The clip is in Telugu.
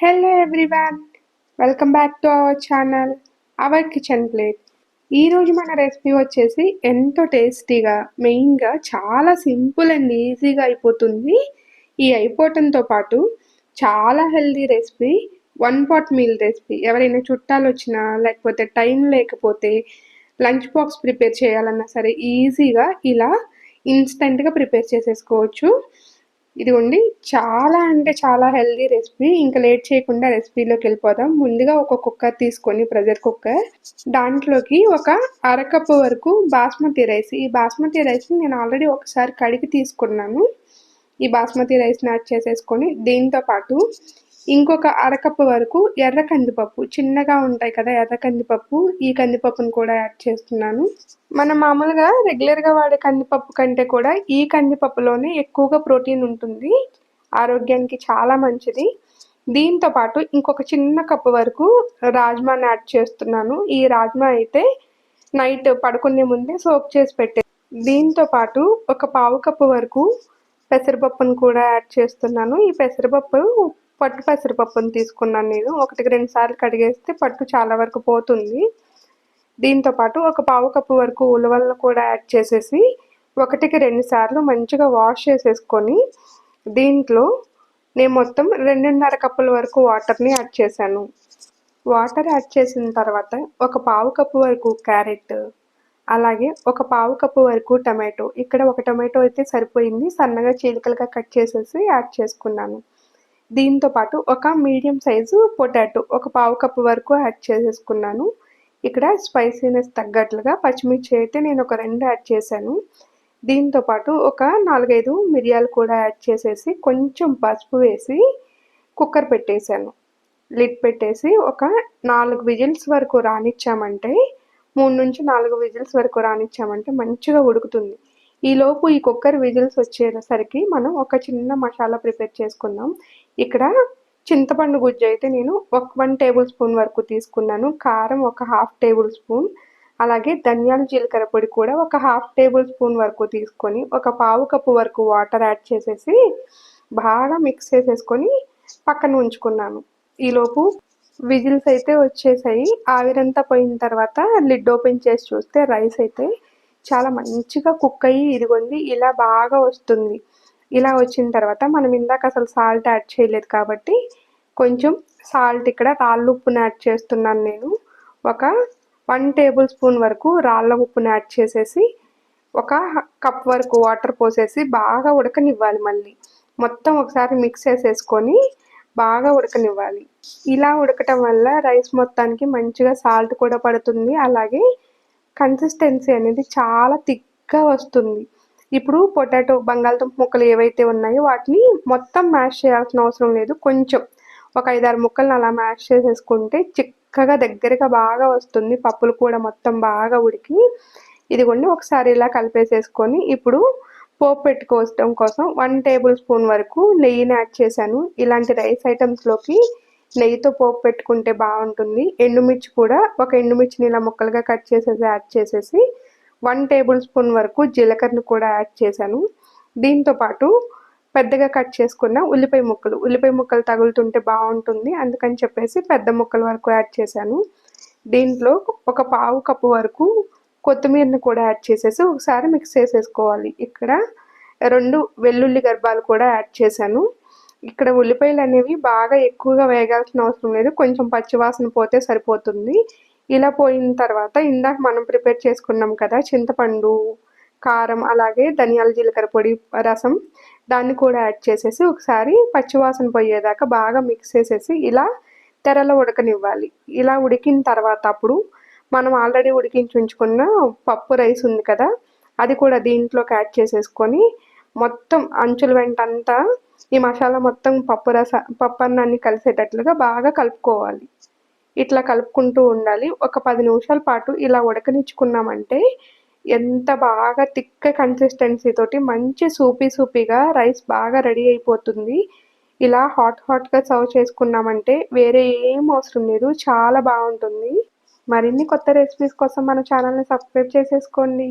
Hello everyone welcome back to our channel our kitchen plate ఈరోజు మన రెసిపీ వచ్చేసి ఎంతో టేస్టీగా మెయిన్గా చాలా సింపుల్ అండ్ ఈజీగా అయిపోతుంది. ఈ అయిపోవటంతో పాటు చాలా healthy recipe one pot meal recipe ఎవరైనా చుట్టాలు వచ్చినా లేకపోతే టైం లేకపోతే లంచ్ బాక్స్ ప్రిపేర్ చేయాలన్నా సరే ఈజీగా ఇలా ఇన్స్టెంట్గా ప్రిపేర్ చేసేసుకోవచ్చు. ఇదిగోండి చాలా అంటే చాలా హెల్దీ రెసిపీ ఇంకా లేట్ చేయకుండా రెసిపీలోకి వెళ్ళిపోదాం. ముందుగా ఒక కుక్కర్ తీసుకొని ప్రెషర్ కుక్కర్ దాంట్లోకి ఒక అరకప్పు వరకు బాస్మతి రైస్ ఈ బాస్మతి రైస్ని నేను ఆల్రెడీ ఒకసారి కడిగి తీసుకున్నాను. ఈ బాస్మతి రైస్ని యాడ్ చేసేసుకొని దీంతో పాటు ఇంకొక అరకప్పు వరకు ఎర్ర కందిపప్పు. చిన్నగా ఉంటాయి కదా ఎర్ర కందిపప్పు. ఈ కందిపప్పును కూడా యాడ్ చేస్తున్నాను. మనం మామూలుగా రెగ్యులర్గా వాడే కందిపప్పు కంటే కూడా ఈ కందిపప్పులోనే ఎక్కువగా ప్రోటీన్ ఉంటుంది. ఆరోగ్యానికి చాలా మంచిది. దీంతో పాటు ఇంకొక చిన్న కప్పు వరకు రాజ్మాని యాడ్ చేస్తున్నాను. ఈ రాజ్మా అయితే నైట్ పడుకునే ముందే సోప్ చేసి పెట్టే దీంతో పాటు ఒక పావు కప్పు వరకు పెసరపప్పును కూడా యాడ్ చేస్తున్నాను. ఈ పెసరపప్పు పట్టు పెసరపప్పును తీసుకున్నాను నేను. ఒకటికి రెండు సార్లు కడిగేస్తే పట్టు చాలా వరకు పోతుంది. దీంతో పాటు ఒక పావు కప్పు వరకు ఉలవలను కూడా యాడ్ చేసేసి ఒకటికి రెండు సార్లు మంచిగా వాష్ చేసేసుకొని దీంట్లో నేను మొత్తం రెండున్నర కప్పుల వరకు వాటర్ని యాడ్ చేశాను. వాటర్ యాడ్ చేసిన తర్వాత ఒక పావు కప్పు వరకు క్యారెట్ అలాగే ఒక పావు కప్పు వరకు టమాటో. ఇక్కడ ఒక టమాటో అయితే సరిపోయింది. సన్నగా చీలికలుగా కట్ చేసేసి యాడ్ చేసుకున్నాను. దీంతో పాటు ఒక మీడియం సైజు పొటాటో ఒక పావు కప్పు వరకు యాడ్ చేసేసుకున్నాను. ఇక్కడ స్పైసీనెస్ తగ్గట్లుగా పచ్చిమిర్చి అయితే నేను ఒక రెండు యాడ్ చేశాను. దీంతో పాటు ఒక నాలుగైదు మిరియాలు కూడా యాడ్ చేసేసి కొంచెం పసుపు వేసి కుక్కర్ పెట్టేశాను. లిడ్ పెట్టేసి ఒక నాలుగు విజిల్స్ వరకు రానిచ్చామంటే మూడు నుంచి నాలుగు విజిల్స్ వరకు రానిచ్చామంటే మంచిగా ఉడుకుతుంది. ఈలోపు ఈ కుక్కర్ విజిల్స్ వచ్చేసరికి మనం ఒక చిన్న మసాలా ప్రిపేర్ చేసుకుందాం. ఇక్కడ చింతపండు గుజ్జు అయితే నేను ఒక వన్ టేబుల్ స్పూన్ వరకు తీసుకున్నాను. కారం ఒక హాఫ్ టేబుల్ స్పూన్. అలాగే ధనియాల జీలకర్ర పొడి కూడా ఒక హాఫ్ టేబుల్ స్పూన్ వరకు తీసుకొని ఒక పావు కప్పు వరకు వాటర్ యాడ్ చేసేసి బాగా మిక్స్ చేసేసుకొని పక్కన ఉంచుకున్నాను. ఈలోపు విజిల్స్ అయితే వచ్చేసాయి. ఆవిరంతా పోయిన తర్వాత లిడ్ ఓపెన్ చేసి చూస్తే రైస్ అయితే చాలా మంచిగా కుక్ అయ్యి ఇదిగొంది ఇలా బాగా వస్తుంది. ఇలా వచ్చిన తర్వాత మనం ఇందాక అసలు సాల్ట్ యాడ్ చేయలేదు కాబట్టి కొంచెం సాల్ట్ ఇక్కడ రాళ్ళ ఉప్పుని యాడ్ చేస్తున్నాను నేను. ఒక వన్ టేబుల్ స్పూన్ వరకు రాళ్ళ ఉప్పుని యాడ్ చేసేసి ఒక కప్ వరకు వాటర్ పోసేసి బాగా ఉడకనివ్వాలి మళ్ళీ. మొత్తం ఒకసారి మిక్స్ చేసేసుకొని బాగా ఉడకనివ్వాలి. ఇలా ఉడకటం వల్ల రైస్ మొత్తానికి మంచిగా సాల్ట్ కూడా పడుతుంది. అలాగే కన్సిస్టెన్సీ అనేది చాలా థిక్గా వస్తుంది. ఇప్పుడు పొటాటో బంగాళదుంప ముక్కలు ఏవైతే ఉన్నాయో వాటిని మొత్తం మ్యాష్ చేయాల్సిన అవసరం లేదు. కొంచెం ఒక ఐదారు ముక్కలను అలా మ్యాష్ చేసేసుకుంటే చిక్కగా దగ్గరగా బాగా వస్తుంది. పప్పులు కూడా మొత్తం బాగా ఉడికి ఇదిగోండి ఒకసారి ఇలా కలిపేసేసుకొని ఇప్పుడు పోపు పెట్టుకోవడం కోసం వన్ టేబుల్ స్పూన్ వరకు నెయ్యిని యాడ్ చేశాను. ఇలాంటి రైస్ ఐటమ్స్లోకి నెయ్యితో పోపు పెట్టుకుంటే బాగుంటుంది. ఎండుమిర్చి కూడా ఒక ఎండుమిర్చిని ఇలా ముక్కలుగా కట్ చేసేసి యాడ్ చేసేసి వన్ టేబుల్ స్పూన్ వరకు జీలకర్రను కూడా యాడ్ చేశాను. దీంతో పాటు పెద్దగా కట్ చేసుకున్న ఉల్లిపాయ ముక్కలు. ఉల్లిపాయ ముక్కలు తగులుతుంటే బాగుంటుంది అందుకని చెప్పేసి పెద్ద ముక్కల వరకు యాడ్ చేశాను. దీంట్లో ఒక పావు కప్పు వరకు కొత్తిమీరని కూడా యాడ్ చేసేసి ఒకసారి మిక్స్ చేసేసుకోవాలి. ఇక్కడ రెండు వెల్లుల్లి గర్భాలు కూడా యాడ్ చేశాను. ఇక్కడ ఉల్లిపాయలు అనేవి బాగా ఎక్కువగా వేగాల్సిన అవసరం లేదు. కొంచెం పచ్చివాసన పోతే సరిపోతుంది. ఇలా పోయిన తర్వాత ఇందాక మనం ప్రిపేర్ చేసుకున్నాం కదా చింతపండు కారం అలాగే ధనియాల జీలకర్ర పొడి రసం దాన్ని కూడా యాడ్ చేసేసి ఒకసారి పచ్చివాసన పోయేదాకా బాగా మిక్స్ చేసేసి ఇలా తెరలో ఉడకనివ్వాలి. ఇలా ఉడికిన తర్వాత అప్పుడు మనం ఆల్రెడీ ఉడికించి ఉంచుకున్న పప్పు రైస్ ఉంది కదా అది కూడా దీంట్లోకి యాడ్ చేసేసుకొని మొత్తం అంచుల వెంటంతా ఈ మసాలా మొత్తం పప్పు రస పప్పు అన్నాన్ని కలిసేటట్లుగా బాగా కలుపుకోవాలి. ఇట్లా కలుపుకుంటూ ఉండాలి. ఒక పది నిమిషాల పాటు ఇలా ఉడకనిచ్చుకున్నామంటే ఎంత బాగా తిక్క కన్సిస్టెన్సీ తోటి మంచి సూపీ సూపీగా రైస్ బాగా రెడీ అయిపోతుంది. ఇలా హాట్ హాట్గా సర్వ్ చేసుకున్నామంటే వేరే ఏం అవసరం లేదు. చాలా బాగుంటుంది. మరిన్ని కొత్త రెసిపీస్ కోసం మన ఛానల్ని సబ్స్క్రైబ్ చేసేసుకోండి.